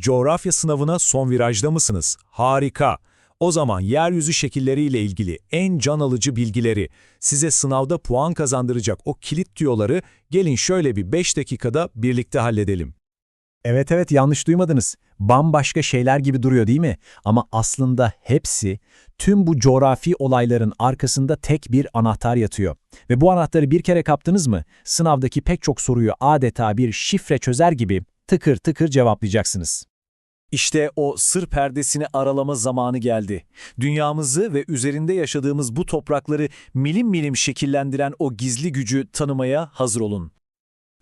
Coğrafya sınavına son virajda mısınız? Harika. O zaman yeryüzü şekilleriyle ilgili en can alıcı bilgileri, size sınavda puan kazandıracak o kilit tüyoları gelin şöyle bir 5 dakikada birlikte halledelim. Evet evet yanlış duymadınız. Bambaşka şeyler gibi duruyor değil mi? Ama aslında hepsi tüm bu coğrafi olayların arkasında tek bir anahtar yatıyor. Ve bu anahtarı bir kere kaptınız mı sınavdaki pek çok soruyu adeta bir şifre çözer gibi tıkır tıkır cevaplayacaksınız. İşte o sır perdesini aralama zamanı geldi. Dünyamızı ve üzerinde yaşadığımız bu toprakları milim milim şekillendiren o gizli gücü tanımaya hazır olun.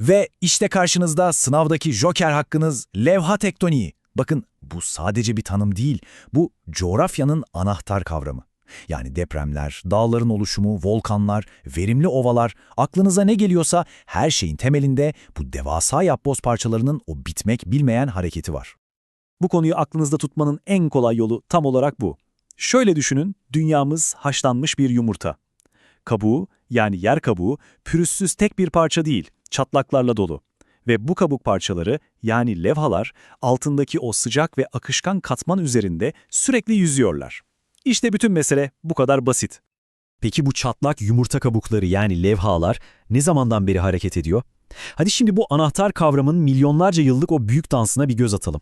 Ve işte karşınızda sınavdaki joker hakkınız levha tektoniği. Bakın bu sadece bir tanım değil, bu coğrafyanın anahtar kavramı. Yani depremler, dağların oluşumu, volkanlar, verimli ovalar, aklınıza ne geliyorsa her şeyin temelinde bu devasa yapboz parçalarının o bitmek bilmeyen hareketi var. Bu konuyu aklınızda tutmanın en kolay yolu tam olarak bu. Şöyle düşünün, dünyamız haşlanmış bir yumurta. Kabuğu, yani yer kabuğu, pürüzsüz tek bir parça değil, çatlaklarla dolu. Ve bu kabuk parçaları, yani levhalar, altındaki o sıcak ve akışkan katman üzerinde sürekli yüzüyorlar. İşte bütün mesele bu kadar basit. Peki bu çatlak yumurta kabukları yani levhalar ne zamandan beri hareket ediyor? Hadi şimdi bu anahtar kavramın milyonlarca yıllık o büyük dansına bir göz atalım.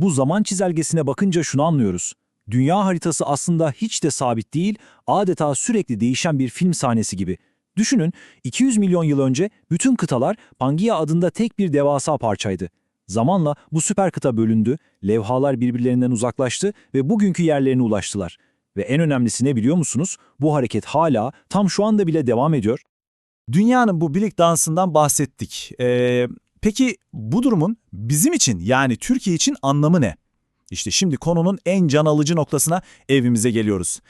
Bu zaman çizelgesine bakınca şunu anlıyoruz. Dünya haritası aslında hiç de sabit değil, adeta sürekli değişen bir film sahnesi gibi. Düşünün, 200 milyon yıl önce bütün kıtalar Pangaea adında tek bir devasa parçaydı. Zamanla bu süper kıta bölündü, levhalar birbirlerinden uzaklaştı ve bugünkü yerlerine ulaştılar. Ve en önemlisi ne biliyor musunuz? Bu hareket hala tam şu anda bile devam ediyor. Dünyanın bu birlik dansından bahsettik. Ee, peki bu durumun bizim için yani Türkiye için anlamı ne? İşte şimdi konunun en can alıcı noktasına evimize geliyoruz.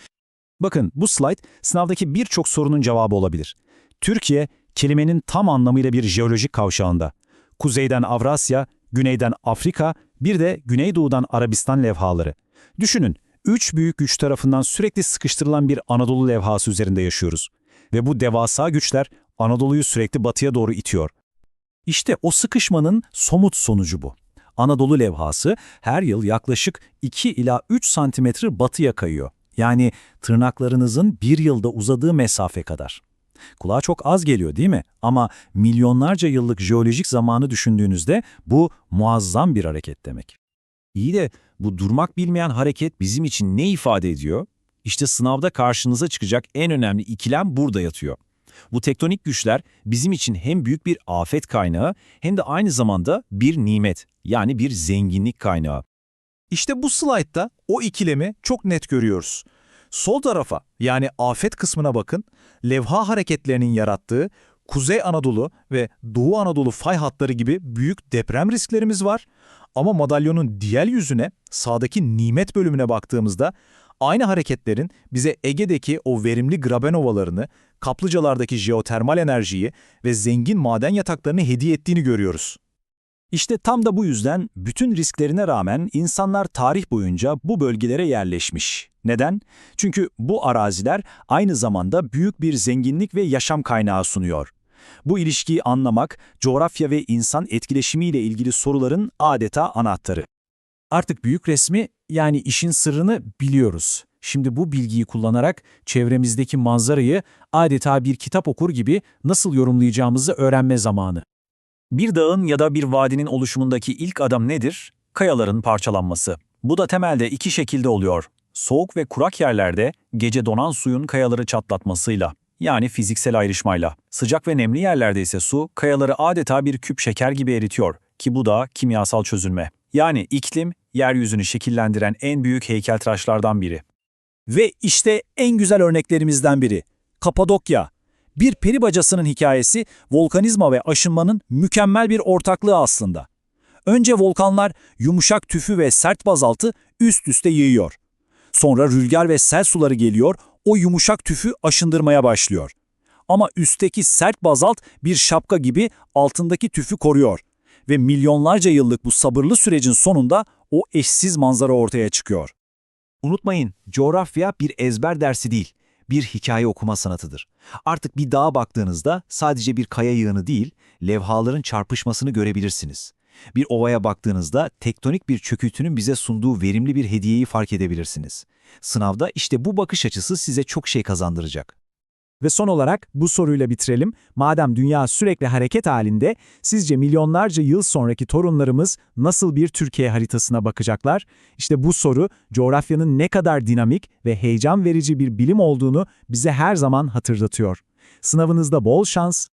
Bakın bu slide sınavdaki birçok sorunun cevabı olabilir. Türkiye kelimenin tam anlamıyla bir jeolojik kavşağında. Kuzeyden Avrasya, güneyden Afrika, bir de güneydoğudan Arabistan levhaları. Düşünün, üç büyük güç tarafından sürekli sıkıştırılan bir Anadolu levhası üzerinde yaşıyoruz. Ve bu devasa güçler Anadolu'yu sürekli batıya doğru itiyor. İşte o sıkışmanın somut sonucu bu. Anadolu levhası her yıl yaklaşık 2 ila 3 santimetre batıya kayıyor. Yani tırnaklarınızın bir yılda uzadığı mesafe kadar. Kulağa çok az geliyor değil mi? Ama milyonlarca yıllık jeolojik zamanı düşündüğünüzde bu muazzam bir hareket demek. İyi de bu durmak bilmeyen hareket bizim için ne ifade ediyor? İşte sınavda karşınıza çıkacak en önemli ikilem burada yatıyor. Bu tektonik güçler bizim için hem büyük bir afet kaynağı hem de aynı zamanda bir nimet yani bir zenginlik kaynağı. İşte bu slaytta o ikilemi çok net görüyoruz. Sol tarafa yani afet kısmına bakın, levha hareketlerinin yarattığı Kuzey Anadolu ve Doğu Anadolu fay hatları gibi büyük deprem risklerimiz var. Ama madalyonun diğer yüzüne, sağdaki nimet bölümüne baktığımızda aynı hareketlerin bize Ege'deki o verimli graben ovalarını, kaplıcalardaki jeotermal enerjiyi ve zengin maden yataklarını hediye ettiğini görüyoruz. İşte tam da bu yüzden bütün risklerine rağmen insanlar tarih boyunca bu bölgelere yerleşmiş. Neden? Çünkü bu araziler aynı zamanda büyük bir zenginlik ve yaşam kaynağı sunuyor. Bu ilişkiyi anlamak, coğrafya ve insan etkileşimiyle ilgili soruların adeta anahtarı. Artık büyük resmi yani işin sırrını biliyoruz. Şimdi bu bilgiyi kullanarak çevremizdeki manzarayı adeta bir kitap okur gibi nasıl yorumlayacağımızı öğrenme zamanı. Bir dağın ya da bir vadinin oluşumundaki ilk adım nedir? Kayaların parçalanması. Bu da temelde iki şekilde oluyor. Soğuk ve kurak yerlerde gece donan suyun kayaları çatlatmasıyla, yani fiziksel ayrışmayla. Sıcak ve nemli yerlerde ise su kayaları adeta bir küp şeker gibi eritiyor ki bu da kimyasal çözülme. Yani iklim, yeryüzünü şekillendiren en büyük heykeltıraşlardan biri. Ve işte en güzel örneklerimizden biri. Kapadokya. Bir peri bacasının hikayesi volkanizma ve aşınmanın mükemmel bir ortaklığı aslında. Önce volkanlar yumuşak tüfü ve sert bazaltı üst üste yığıyor. Sonra rüzgar ve sel suları geliyor, o yumuşak tüfü aşındırmaya başlıyor. Ama üstteki sert bazalt bir şapka gibi altındaki tüfü koruyor. Ve milyonlarca yıllık bu sabırlı sürecin sonunda o eşsiz manzara ortaya çıkıyor. Unutmayın, coğrafya bir ezber dersi değil, bir hikaye okuma sanatıdır. Artık bir dağa baktığınızda sadece bir kaya yığını değil, levhaların çarpışmasını görebilirsiniz. Bir ovaya baktığınızda tektonik bir çöküntünün bize sunduğu verimli bir hediyeyi fark edebilirsiniz. Sınavda işte bu bakış açısı size çok şey kazandıracak. Ve son olarak bu soruyla bitirelim. Madem dünya sürekli hareket halinde, sizce milyonlarca yıl sonraki torunlarımız nasıl bir Türkiye haritasına bakacaklar? İşte bu soru coğrafyanın ne kadar dinamik ve heyecan verici bir bilim olduğunu bize her zaman hatırlatıyor. Sınavınızda bol şans,